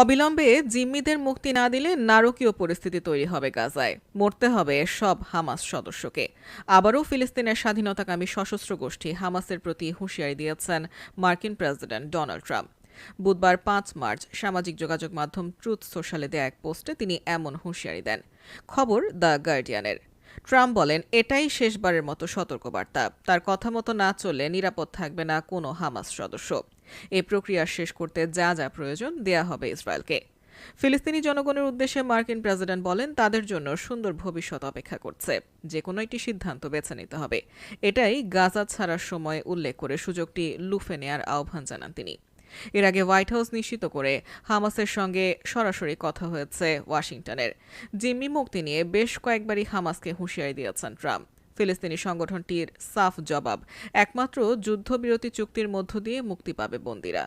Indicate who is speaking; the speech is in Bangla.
Speaker 1: অবিলম্বে জিম্মিদের মুক্তি না দিলে নারকীয় পরিস্থিতি তৈরি হবে গাজায়। মরতে হবে সব হামাস সদস্যকে। আবারও ফিলিস্তিনের স্বাধীনতাকামী সশস্ত্র গোষ্ঠী হামাসের প্রতি হুঁশিয়ারি দিয়েছেন মার্কিন প্রেসিডেন্ট ডোনাল্ড ট্রাম্প। বুধবার পাঁচ মার্চ সামাজিক যোগাযোগ মাধ্যম ট্রুথ সোশ্যালে দেয়া এক পোস্টে তিনি এমন হুঁশিয়ারি দেন। খবর দ্য গার্ডিয়ানের। ট্রাম্প বলেন, এটাই শেষবারের মতো সতর্কবার্তা। তার কথা মতো না চললে নিরাপদ থাকবে না কোনো হামাস সদস্য। এই প্রক্রিয়া শেষ করতে যা যা প্রয়োজন দেয়া হবে ইসরায়েলকে। ফিলিস্তিনি জনগণের উদ্দেশ্যে মার্কিন প্রেসিডেন্ট বলেন, তাদের জন্য সুন্দর ভবিষ্যৎ অপেক্ষা করছে। যে কোনো একটি সিদ্ধান্ত বেছে নিতে হবে। এটাই গাজা ছাড়ার সময় উল্লেখ করে সুযোগটি লুফে নেয়ার আহ্বান জানান তিনি। এর আগে হোয়াইট হাউস নিশ্চিত করে হামাসের সঙ্গে সরাসরি কথা হয়েছে ওয়াশিংটনের। জিম্মি মুক্তি নিয়ে বেশ কয়েকবারই হামাসকে হুঁশিয়ারি দিয়েছেন ট্রাম্প। ফিলিস্তিনি সংগঠনটির সাফ জবাব, একমাত্র যুদ্ধবিরতি চুক্তির মধ্য দিয়ে মুক্তি পাবে বন্দীরা।